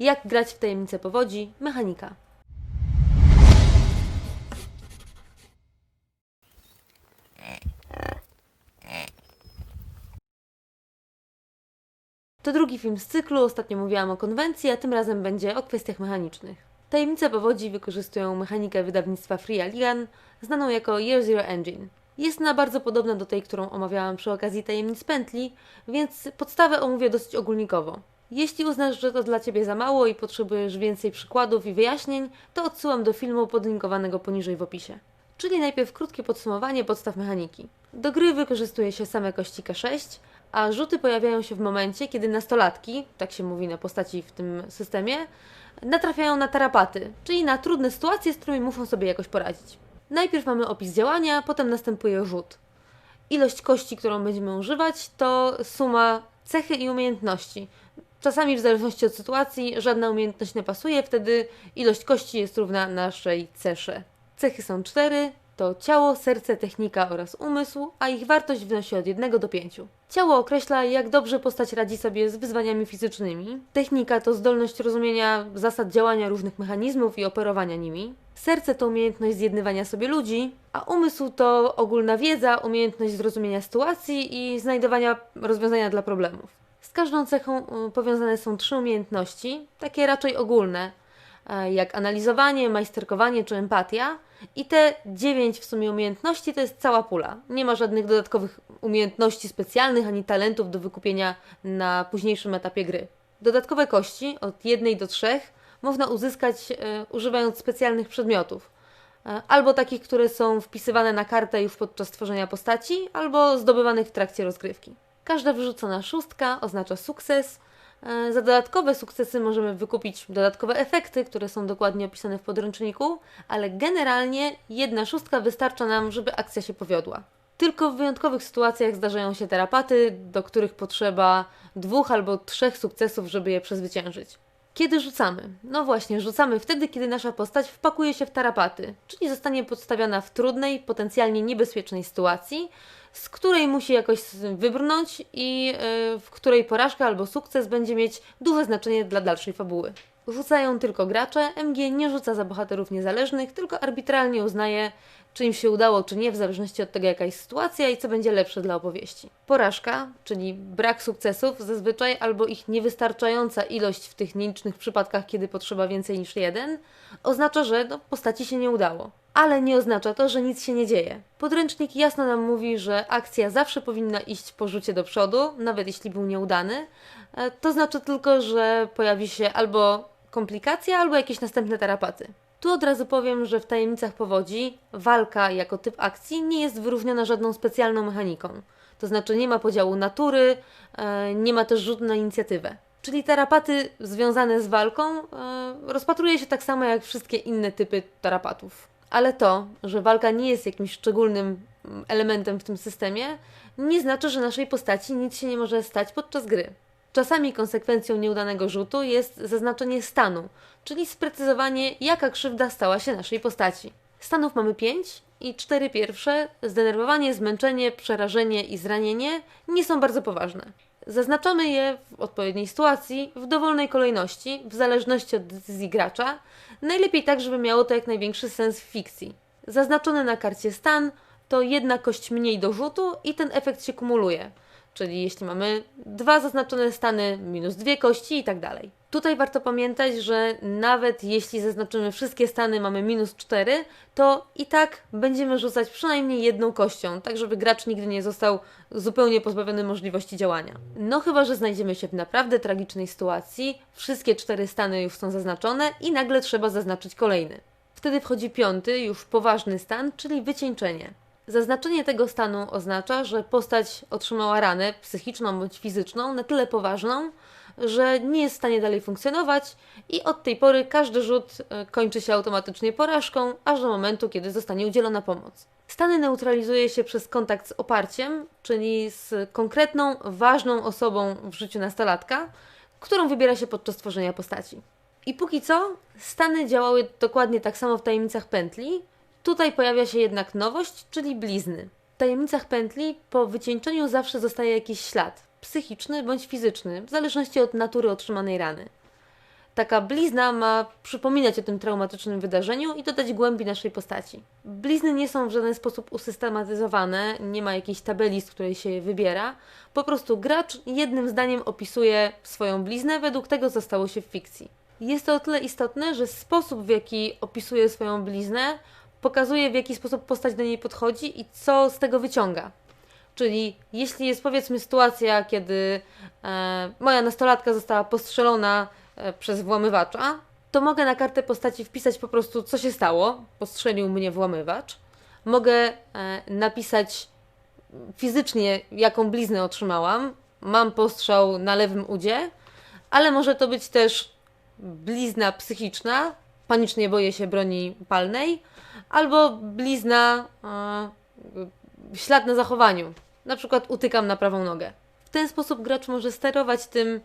Jak grać w tajemnicę powodzi, mechanika. To drugi film z cyklu. Ostatnio mówiłam o konwencji, a tym razem będzie o kwestiach mechanicznych. Tajemnice powodzi wykorzystują mechanikę wydawnictwa Free Alligan, znaną jako Year Zero Engine. Jest ona bardzo podobna do tej, którą omawiałam przy okazji tajemnic pętli, więc podstawę omówię dosyć ogólnikowo. Jeśli uznasz, że to dla Ciebie za mało i potrzebujesz więcej przykładów i wyjaśnień, to odsyłam do filmu podlinkowanego poniżej w opisie. Czyli najpierw krótkie podsumowanie podstaw mechaniki. Do gry wykorzystuje się same kości K6, a rzuty pojawiają się w momencie, kiedy nastolatki, tak się mówi na postaci w tym systemie, natrafiają na tarapaty, czyli na trudne sytuacje, z którymi muszą sobie jakoś poradzić. Najpierw mamy opis działania, potem następuje rzut. Ilość kości, którą będziemy używać, to suma cechy i umiejętności. Czasami w zależności od sytuacji żadna umiejętność nie pasuje, wtedy ilość kości jest równa naszej cesze. Cechy są cztery, to ciało, serce, technika oraz umysł, a ich wartość wynosi od 1 do 5. Ciało określa, jak dobrze postać radzi sobie z wyzwaniami fizycznymi. Technika to zdolność rozumienia zasad działania różnych mechanizmów i operowania nimi. Serce to umiejętność zjednywania sobie ludzi, a umysł to ogólna wiedza, umiejętność zrozumienia sytuacji i znajdowania rozwiązania dla problemów. Z każdą cechą y, powiązane są trzy umiejętności, takie raczej ogólne, e, jak analizowanie, majsterkowanie czy empatia. I te dziewięć w sumie umiejętności to jest cała pula. Nie ma żadnych dodatkowych umiejętności specjalnych ani talentów do wykupienia na późniejszym etapie gry. Dodatkowe kości od jednej do trzech można uzyskać e, używając specjalnych przedmiotów. E, albo takich, które są wpisywane na kartę już podczas tworzenia postaci, albo zdobywanych w trakcie rozgrywki. Każda wyrzucona szóstka oznacza sukces. E, Za dodatkowe sukcesy możemy wykupić dodatkowe efekty, które są dokładnie opisane w podręczniku, ale generalnie jedna szóstka wystarcza nam, żeby akcja się powiodła. Tylko w wyjątkowych sytuacjach zdarzają się tarapaty, do których potrzeba dwóch albo trzech sukcesów, żeby je przezwyciężyć. Kiedy rzucamy? No właśnie, rzucamy wtedy, kiedy nasza postać wpakuje się w tarapaty, czyli zostanie podstawiona w trudnej, potencjalnie niebezpiecznej sytuacji, z której musi jakoś wybrnąć i yy, w której porażka albo sukces będzie mieć duże znaczenie dla dalszej fabuły. Rzucają tylko gracze, MG nie rzuca za bohaterów niezależnych, tylko arbitralnie uznaje, czy im się udało, czy nie, w zależności od tego, jaka jest sytuacja i co będzie lepsze dla opowieści. Porażka, czyli brak sukcesów, zazwyczaj albo ich niewystarczająca ilość w tych nielicznych przypadkach, kiedy potrzeba więcej niż jeden, oznacza, że no, postaci się nie udało. Ale nie oznacza to, że nic się nie dzieje. Podręcznik jasno nam mówi, że akcja zawsze powinna iść po rzucie do przodu, nawet jeśli był nieudany. E, To znaczy tylko, że pojawi się albo komplikacja, albo jakieś następne tarapaty. Tu od razu powiem, że w tajemnicach powodzi walka jako typ akcji nie jest wyróżniona żadną specjalną mechaniką. To znaczy nie ma podziału natury, e, nie ma też rzutu na inicjatywę. Czyli tarapaty związane z walką e, rozpatruje się tak samo jak wszystkie inne typy tarapatów. Ale to, że walka nie jest jakimś szczególnym elementem w tym systemie, nie znaczy, że naszej postaci nic się nie może stać podczas gry. Czasami konsekwencją nieudanego rzutu jest zaznaczenie stanu, czyli sprecyzowanie, jaka krzywda stała się naszej postaci. Stanów mamy pięć i cztery pierwsze zdenerwowanie, zmęczenie, przerażenie i zranienie nie są bardzo poważne. Zaznaczamy je w odpowiedniej sytuacji, w dowolnej kolejności, w zależności od decyzji gracza, najlepiej tak, żeby miało to jak największy sens w fikcji. Zaznaczony na karcie stan to jedna kość mniej do rzutu i ten efekt się kumuluje. Czyli jeśli mamy dwa zaznaczone stany, minus dwie kości i tak dalej. Tutaj warto pamiętać, że nawet jeśli zaznaczymy wszystkie stany, mamy minus 4, to i tak będziemy rzucać przynajmniej jedną kością, tak żeby gracz nigdy nie został zupełnie pozbawiony możliwości działania. No chyba, że znajdziemy się w naprawdę tragicznej sytuacji, wszystkie cztery stany już są zaznaczone i nagle trzeba zaznaczyć kolejny. Wtedy wchodzi piąty, już poważny stan, czyli wycieńczenie. Zaznaczenie tego stanu oznacza, że postać otrzymała ranę psychiczną bądź fizyczną na tyle poważną, że nie jest w stanie dalej funkcjonować i od tej pory każdy rzut e, kończy się automatycznie porażką, aż do momentu, kiedy zostanie udzielona pomoc. Stany neutralizuje się przez kontakt z oparciem, czyli z konkretną, ważną osobą w życiu nastolatka, którą wybiera się podczas tworzenia postaci. I póki co stany działały dokładnie tak samo w tajemnicach pętli. Tutaj pojawia się jednak nowość, czyli blizny. W tajemnicach pętli po wycieńczeniu zawsze zostaje jakiś ślad, psychiczny bądź fizyczny, w zależności od natury otrzymanej rany. Taka blizna ma przypominać o tym traumatycznym wydarzeniu i dodać głębi naszej postaci. Blizny nie są w żaden sposób usystematyzowane, nie ma jakiejś tabeli, z której się je wybiera. Po prostu gracz jednym zdaniem opisuje swoją bliznę, według tego co stało się w fikcji. Jest to o tyle istotne, że sposób w jaki opisuje swoją bliznę pokazuje w jaki sposób postać do niej podchodzi i co z tego wyciąga. Czyli jeśli jest powiedzmy sytuacja, kiedy e, moja nastolatka została postrzelona e, przez włamywacza, to mogę na kartę postaci wpisać po prostu, co się stało. Postrzelił mnie włamywacz. Mogę e, napisać fizycznie, jaką bliznę otrzymałam. Mam postrzał na lewym udzie, ale może to być też blizna psychiczna, panicznie boję się broni palnej, albo blizna, e, ślad na zachowaniu. Na przykład utykam na prawą nogę. W ten sposób gracz może sterować tym,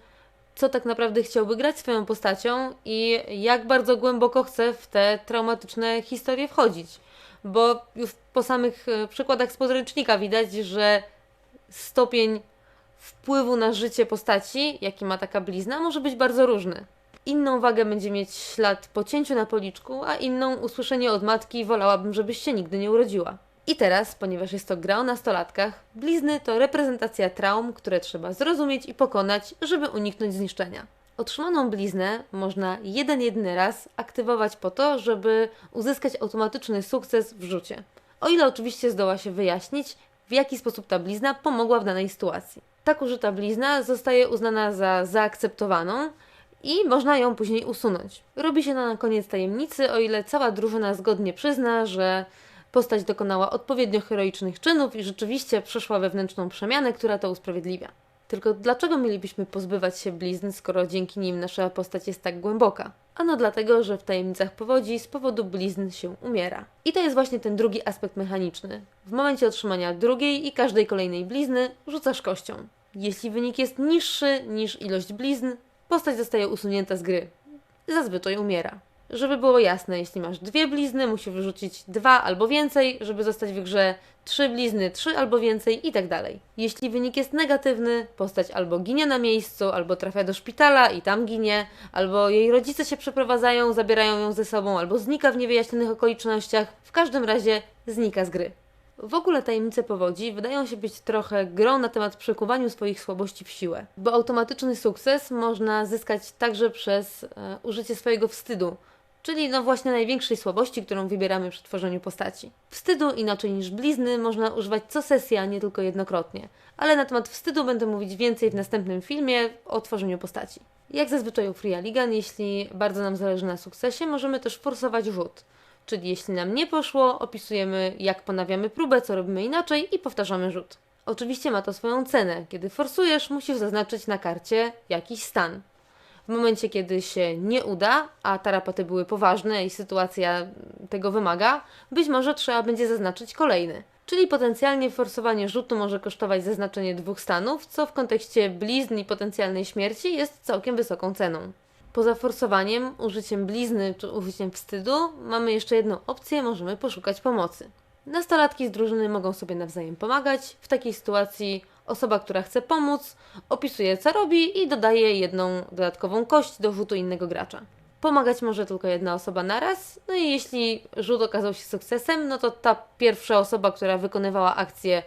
co tak naprawdę chciałby grać swoją postacią i jak bardzo głęboko chce w te traumatyczne historie wchodzić. Bo już po samych e, przykładach z podręcznika widać, że stopień wpływu na życie postaci, jaki ma taka blizna, może być bardzo różny. Inną wagę będzie mieć ślad po cięciu na policzku, a inną usłyszenie od matki wolałabym, żebyś się nigdy nie urodziła. I teraz, ponieważ jest to gra o nastolatkach, blizny to reprezentacja traum, które trzeba zrozumieć i pokonać, żeby uniknąć zniszczenia. Otrzymaną bliznę można jeden jedyny raz aktywować po to, żeby uzyskać automatyczny sukces w rzucie. O ile oczywiście zdoła się wyjaśnić, w jaki sposób ta blizna pomogła w danej sytuacji. Tak użyta blizna zostaje uznana za zaakceptowaną i można ją później usunąć. Robi się na koniec tajemnicy, o ile cała drużyna zgodnie przyzna, że postać dokonała odpowiednio heroicznych czynów i rzeczywiście przeszła wewnętrzną przemianę, która to usprawiedliwia. Tylko dlaczego mielibyśmy pozbywać się blizn, skoro dzięki nim nasza postać jest tak głęboka? Ano dlatego, że w tajemnicach powodzi z powodu blizn się umiera. I to jest właśnie ten drugi aspekt mechaniczny. W momencie otrzymania drugiej i każdej kolejnej blizny rzucasz kością. Jeśli wynik jest niższy niż ilość blizn, postać zostaje usunięta z gry. Zazwyczaj umiera. Żeby było jasne, jeśli masz dwie blizny, musisz wyrzucić dwa albo więcej, żeby zostać w grze trzy blizny, trzy albo więcej i tak dalej. Jeśli wynik jest negatywny, postać albo ginie na miejscu, albo trafia do szpitala i tam ginie, albo jej rodzice się przeprowadzają, zabierają ją ze sobą, albo znika w niewyjaśnionych okolicznościach. W każdym razie znika z gry. W ogóle tajemnice powodzi wydają się być trochę grą na temat przekuwaniu swoich słabości w siłę, bo automatyczny sukces można zyskać także przez e, użycie swojego wstydu, czyli no właśnie największej słabości, którą wybieramy przy tworzeniu postaci. Wstydu, inaczej niż blizny, można używać co sesja, nie tylko jednokrotnie. Ale na temat wstydu będę mówić więcej w następnym filmie o tworzeniu postaci. Jak zazwyczaj u Free Ligan, jeśli bardzo nam zależy na sukcesie, możemy też forsować rzut. Czyli jeśli nam nie poszło, opisujemy jak ponawiamy próbę, co robimy inaczej i powtarzamy rzut. Oczywiście ma to swoją cenę. Kiedy forsujesz, musisz zaznaczyć na karcie jakiś stan. W momencie, kiedy się nie uda, a tarapaty były poważne i sytuacja tego wymaga, być może trzeba będzie zaznaczyć kolejny. Czyli potencjalnie forsowanie rzutu może kosztować zaznaczenie dwóch stanów, co w kontekście blizn i potencjalnej śmierci jest całkiem wysoką ceną. Poza forsowaniem, użyciem blizny czy użyciem wstydu, mamy jeszcze jedną opcję, możemy poszukać pomocy. Nastolatki z drużyny mogą sobie nawzajem pomagać. W takiej sytuacji osoba, która chce pomóc, opisuje co robi i dodaje jedną dodatkową kość do rzutu innego gracza. Pomagać może tylko jedna osoba naraz, no i jeśli rzut okazał się sukcesem, no to ta pierwsza osoba, która wykonywała akcję,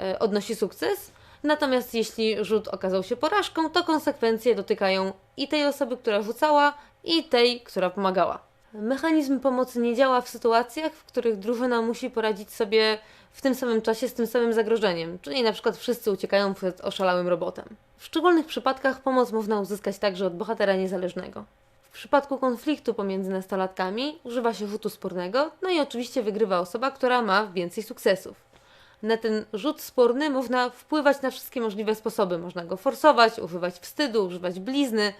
e, odnosi sukces, Natomiast jeśli rzut okazał się porażką, to konsekwencje dotykają i tej osoby, która rzucała, i tej, która pomagała. Mechanizm pomocy nie działa w sytuacjach, w których drużyna musi poradzić sobie w tym samym czasie z tym samym zagrożeniem, czyli na przykład wszyscy uciekają przed oszalałym robotem. W szczególnych przypadkach pomoc można uzyskać także od bohatera niezależnego. W przypadku konfliktu pomiędzy nastolatkami używa się rzutu spornego, no i oczywiście wygrywa osoba, która ma więcej sukcesów na ten rzut sporny można wpływać na wszystkie możliwe sposoby. Można go forsować, używać wstydu, używać blizny,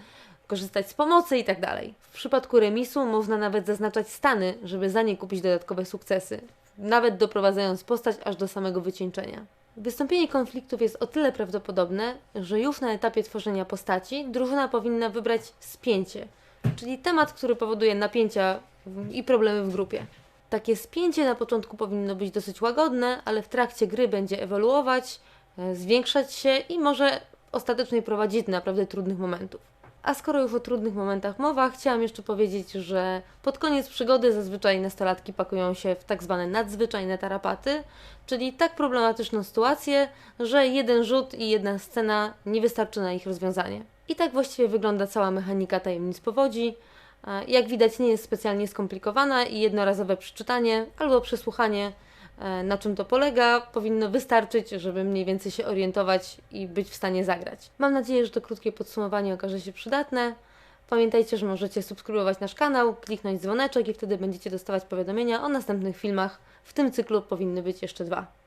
korzystać z pomocy itd. Tak w przypadku remisu można nawet zaznaczać stany, żeby za nie kupić dodatkowe sukcesy, nawet doprowadzając postać aż do samego wycieńczenia. Wystąpienie konfliktów jest o tyle prawdopodobne, że już na etapie tworzenia postaci drużyna powinna wybrać spięcie, czyli temat, który powoduje napięcia i problemy w grupie. Takie spięcie na początku powinno być dosyć łagodne, ale w trakcie gry będzie ewoluować, e, zwiększać się i może ostatecznie prowadzić do naprawdę trudnych momentów. A skoro już o trudnych momentach mowa, chciałam jeszcze powiedzieć, że pod koniec przygody zazwyczaj nastolatki pakują się w tak zwane nadzwyczajne tarapaty, czyli tak problematyczną sytuację, że jeden rzut i jedna scena nie wystarczy na ich rozwiązanie. I tak właściwie wygląda cała mechanika tajemnic powodzi. Jak widać, nie jest specjalnie skomplikowana i jednorazowe przeczytanie albo przesłuchanie, e, na czym to polega, powinno wystarczyć, żeby mniej więcej się orientować i być w stanie zagrać. Mam nadzieję, że to krótkie podsumowanie okaże się przydatne. Pamiętajcie, że możecie subskrybować nasz kanał, kliknąć dzwoneczek i wtedy będziecie dostawać powiadomienia o następnych filmach. W tym cyklu powinny być jeszcze dwa.